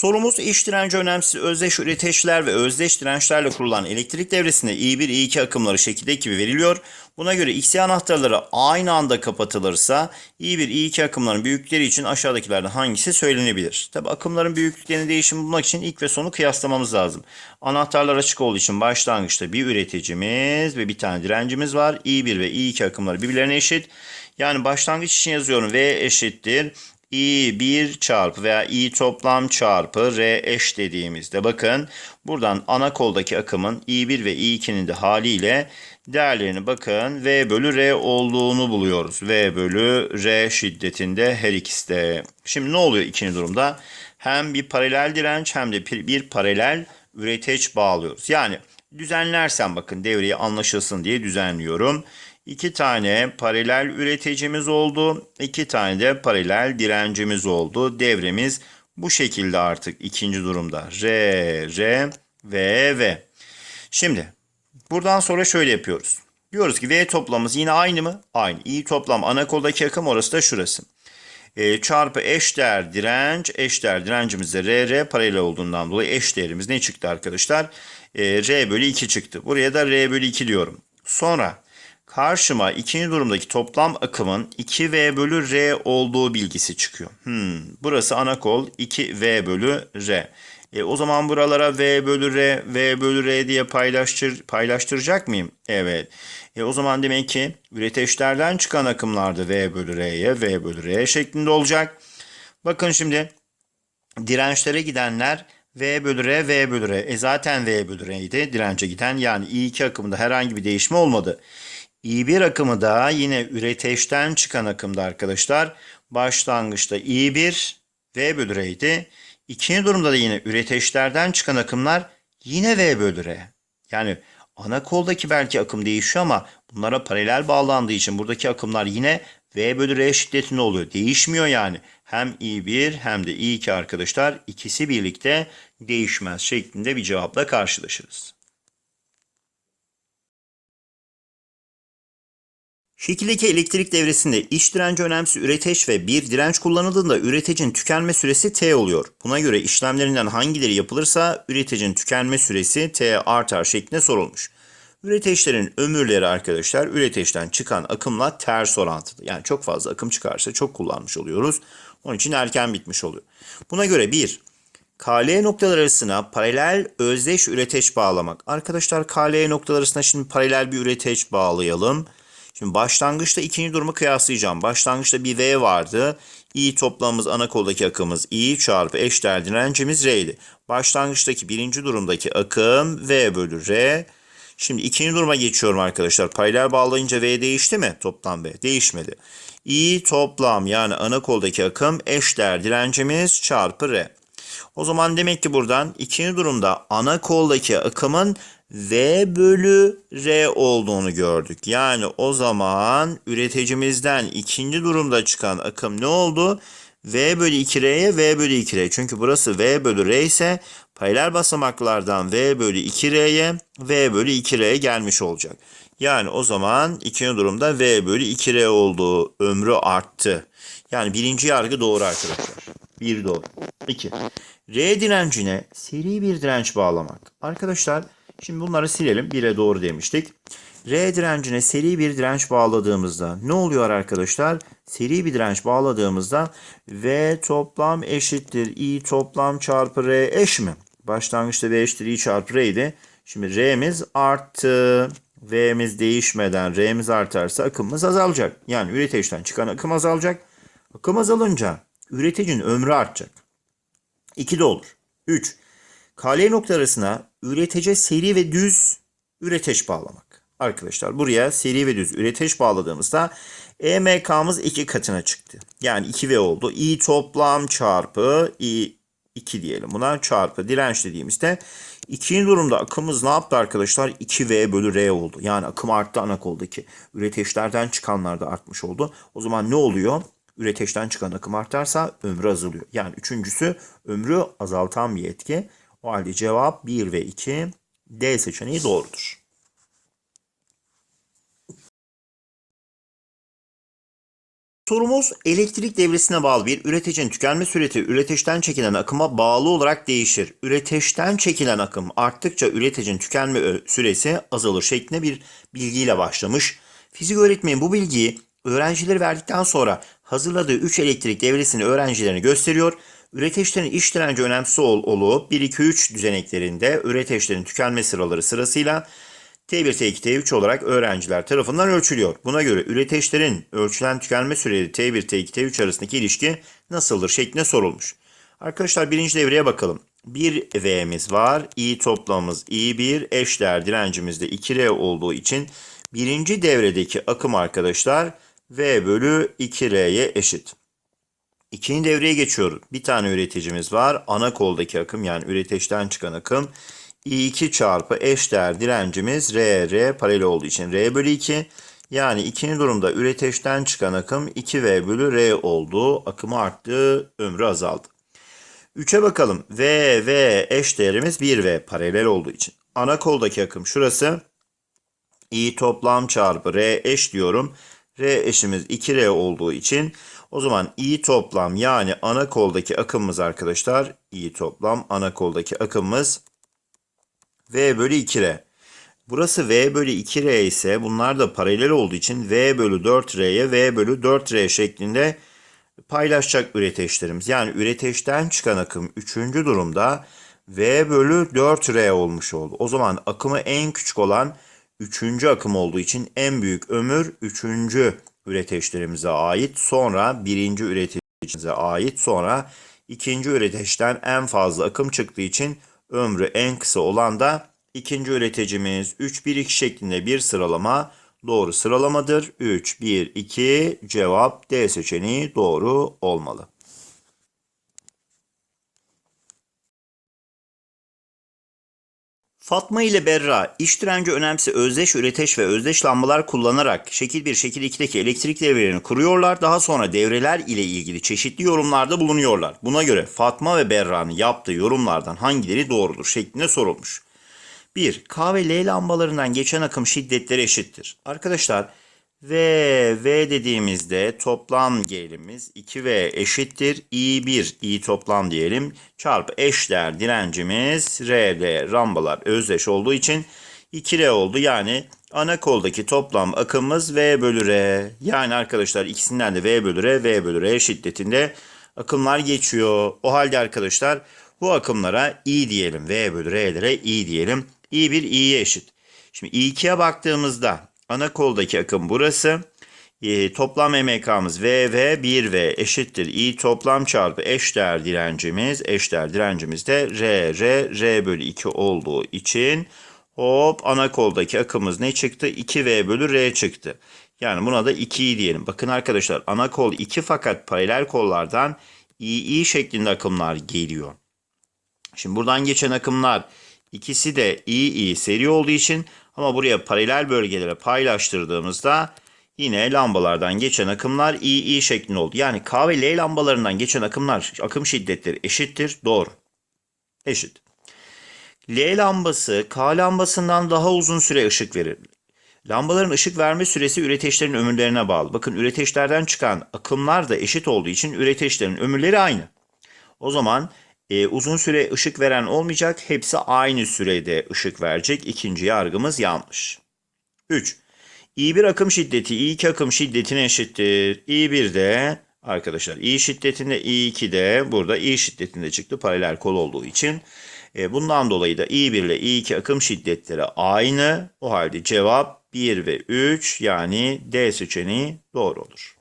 Sorumuz iç direnci önemsiz özdeş üreteçler ve özdeş dirençlerle kurulan elektrik devresinde I1, I2 akımları şekildeki gibi veriliyor. Buna göre XY anahtarları aynı anda kapatılırsa I1, I2 akımların büyüklükleri için aşağıdakilerden hangisi söylenebilir? Tabi akımların büyüklüklerini değişim bulmak için ilk ve sonu kıyaslamamız lazım. Anahtarlar açık olduğu için başlangıçta bir üreticimiz ve bir tane direncimiz var. I1 ve I2 akımları birbirlerine eşit. Yani başlangıç için yazıyorum V eşittir. I1 çarpı veya I toplam çarpı R eş dediğimizde bakın buradan ana koldaki akımın I1 ve I2'nin de haliyle değerlerini bakın V bölü R olduğunu buluyoruz. V bölü R şiddetinde her ikisi de. Şimdi ne oluyor ikinci durumda? Hem bir paralel direnç hem de bir, paralel üreteç bağlıyoruz. Yani düzenlersen bakın devreyi anlaşılsın diye düzenliyorum. İki tane paralel üreticimiz oldu. iki tane de paralel direncimiz oldu. Devremiz bu şekilde artık ikinci durumda. R, R, V, V. Şimdi buradan sonra şöyle yapıyoruz. Diyoruz ki V toplamımız yine aynı mı? Aynı. I toplam ana koldaki akım orası da şurası. E, çarpı eşdeğer direnç. Eşdeğer direncimiz de R, R paralel olduğundan dolayı eşdeğerimiz ne çıktı arkadaşlar? E, R bölü 2 çıktı. Buraya da R bölü 2 diyorum. Sonra Karşıma ikinci durumdaki toplam akımın 2V bölü R olduğu bilgisi çıkıyor. Hmm, burası ana kol 2V bölü R. E, o zaman buralara V bölü R, V bölü R diye paylaştır, paylaştıracak mıyım? Evet. E, o zaman demek ki üreteçlerden çıkan akımlarda V bölü R'ye, V bölü R şeklinde olacak. Bakın şimdi dirençlere gidenler V bölü R, V bölü R. E zaten V bölü R'ydi dirence giden. Yani I2 akımında herhangi bir değişme olmadı. I1 akımı da yine üreteçten çıkan akımda arkadaşlar. Başlangıçta I1 V bölü R'ydi. İkinci durumda da yine üreteçlerden çıkan akımlar yine V bölü R. Yani ana koldaki belki akım değişiyor ama bunlara paralel bağlandığı için buradaki akımlar yine V bölü R şiddetinde oluyor. Değişmiyor yani. Hem I1 hem de I2 arkadaşlar ikisi birlikte değişmez şeklinde bir cevapla karşılaşırız. Şekildeki elektrik devresinde iç direnci önemsiz üreteç ve bir direnç kullanıldığında üretecin tükenme süresi T oluyor. Buna göre işlemlerinden hangileri yapılırsa üretecin tükenme süresi T artar şeklinde sorulmuş. Üreteçlerin ömürleri arkadaşlar üreteçten çıkan akımla ters orantılı. Yani çok fazla akım çıkarsa çok kullanmış oluyoruz. Onun için erken bitmiş oluyor. Buna göre bir KL noktalar arasına paralel özdeş üreteç bağlamak. Arkadaşlar KL noktalar arasına şimdi paralel bir üreteç bağlayalım. Şimdi başlangıçta ikinci durumu kıyaslayacağım. Başlangıçta bir V vardı. I toplamımız ana koldaki akımız I çarpı eşdeğer direncimiz R'ydi. Başlangıçtaki birinci durumdaki akım V bölü R. Şimdi ikinci duruma geçiyorum arkadaşlar. Paralel bağlayınca V değişti mi? Toplam V. Değişmedi. I toplam yani ana koldaki akım eşdeğer direncimiz çarpı R. O zaman demek ki buradan ikinci durumda ana koldaki akımın V bölü R olduğunu gördük. Yani o zaman üreticimizden ikinci durumda çıkan akım ne oldu? V bölü 2R'ye V bölü 2R. Çünkü burası V bölü R ise paralel basamaklardan V bölü 2R'ye V bölü 2R gelmiş olacak. Yani o zaman ikinci durumda V bölü 2R olduğu ömrü arttı. Yani birinci yargı doğru arkadaşlar. Bir doğru. İki. R direncine seri bir direnç bağlamak. Arkadaşlar Şimdi bunları silelim. 1'e doğru demiştik. R direncine seri bir direnç bağladığımızda ne oluyor arkadaşlar? Seri bir direnç bağladığımızda V toplam eşittir I toplam çarpı R eş mi? Başlangıçta V eşittir I çarpı R idi. Şimdi R'miz arttı. V'miz değişmeden R'miz artarsa akımımız azalacak. Yani üreticiden çıkan akım azalacak. Akım azalınca üreticinin ömrü artacak. 2 de olur. 3. KL nokta arasına üretici seri ve düz üreteç bağlamak. Arkadaşlar buraya seri ve düz üreteç bağladığımızda EMK'mız iki katına çıktı. Yani 2V oldu. I toplam çarpı I 2 diyelim buna çarpı direnç dediğimizde ikinci durumda akımız ne yaptı arkadaşlar? 2V bölü R oldu. Yani akım arttı ana koldaki. Üreteçlerden çıkanlar da artmış oldu. O zaman ne oluyor? Üreteçten çıkan akım artarsa ömrü azalıyor. Yani üçüncüsü ömrü azaltan bir etki. O halde cevap 1 ve 2 D seçeneği doğrudur. Sorumuz elektrik devresine bağlı bir üreticinin tükenme süreti üreteçten çekilen akıma bağlı olarak değişir. Üreteçten çekilen akım arttıkça üreticinin tükenme süresi azalır şeklinde bir bilgiyle başlamış. Fizik öğretmeni bu bilgiyi öğrencileri verdikten sonra hazırladığı 3 elektrik devresini öğrencilerine gösteriyor. Üreteçlerin iş direnci önemsiz ol- olup 1-2-3 düzeneklerinde üreteçlerin tükenme sıraları sırasıyla T1, T2, T3 olarak öğrenciler tarafından ölçülüyor. Buna göre üreteçlerin ölçülen tükenme süreleri T1, T2, T3 arasındaki ilişki nasıldır şeklinde sorulmuş. Arkadaşlar birinci devreye bakalım. 1 V'miz var. I toplamımız I1. Eşdeğer direncimiz de 2R olduğu için birinci devredeki akım arkadaşlar V bölü 2R'ye eşit. İkinci devreye geçiyorum. Bir tane üreticimiz var. Ana koldaki akım yani üreteçten çıkan akım. I2 çarpı eşdeğer direncimiz R, R paralel olduğu için R bölü 2. Yani ikinci durumda üreteçten çıkan akım 2V bölü R oldu. Akımı arttı, ömrü azaldı. 3'e bakalım. V, V eş değerimiz 1V paralel olduğu için. Ana koldaki akım şurası. I toplam çarpı R eş diyorum. R eşimiz 2R olduğu için o zaman I toplam yani ana koldaki akımımız arkadaşlar. I toplam ana koldaki akımımız V bölü 2R. Burası V bölü 2R ise bunlar da paralel olduğu için V bölü 4R'ye V bölü 4R şeklinde paylaşacak üreteçlerimiz. Yani üreteçten çıkan akım 3. durumda V bölü 4R olmuş oldu. O zaman akımı en küçük olan 3. akım olduğu için en büyük ömür 3. üreteçlerimize ait. Sonra 1. üreteçimize ait. Sonra 2. üreteçten en fazla akım çıktığı için ömrü en kısa olan da ikinci üreticimiz 3-1-2 şeklinde bir sıralama doğru sıralamadır. 3-1-2 cevap D seçeneği doğru olmalı. Fatma ile Berra iş direnci önemsi özdeş üreteç ve özdeş lambalar kullanarak şekil 1 şekil 2'deki elektrik devrelerini kuruyorlar. Daha sonra devreler ile ilgili çeşitli yorumlarda bulunuyorlar. Buna göre Fatma ve Berra'nın yaptığı yorumlardan hangileri doğrudur şeklinde sorulmuş. 1. K ve L lambalarından geçen akım şiddetleri eşittir. Arkadaşlar V, V dediğimizde toplam gerilimiz 2V eşittir. I1, I toplam diyelim. Çarpı eşdeğer direncimiz RD rambalar özdeş olduğu için 2R oldu. Yani ana koldaki toplam akımımız V bölü R. Yani arkadaşlar ikisinden de V bölü R, V bölü R şiddetinde akımlar geçiyor. O halde arkadaşlar bu akımlara I diyelim. V bölü R'lere I diyelim. I1 i'ye eşit. Şimdi I2'ye baktığımızda ana koldaki akım burası. E, toplam MK'mız VV 1V eşittir. I toplam çarpı eşdeğer direncimiz. Eşdeğer direncimiz de R, R, R bölü 2 olduğu için hop ana koldaki akımız ne çıktı? 2V bölü R çıktı. Yani buna da 2'yi diyelim. Bakın arkadaşlar ana kol 2 fakat paralel kollardan II şeklinde akımlar geliyor. Şimdi buradan geçen akımlar ikisi de II seri olduğu için ama buraya paralel bölgelere paylaştırdığımızda yine lambalardan geçen akımlar II şeklinde oldu. Yani K ve L lambalarından geçen akımlar akım şiddetleri eşittir. Doğru. Eşit. L lambası K lambasından daha uzun süre ışık verir. Lambaların ışık verme süresi üreteçlerin ömürlerine bağlı. Bakın üreteçlerden çıkan akımlar da eşit olduğu için üreteçlerin ömürleri aynı. O zaman e, uzun süre ışık veren olmayacak. Hepsi aynı sürede ışık verecek. İkinci yargımız yanlış. 3. I1 akım şiddeti I2 akım şiddetine eşittir. I1 de arkadaşlar I şiddetinde I2 de burada I şiddetinde çıktı paralel kol olduğu için. E, bundan dolayı da I1 ile I2 akım şiddetleri aynı. O halde cevap 1 ve 3 yani D seçeneği doğru olur.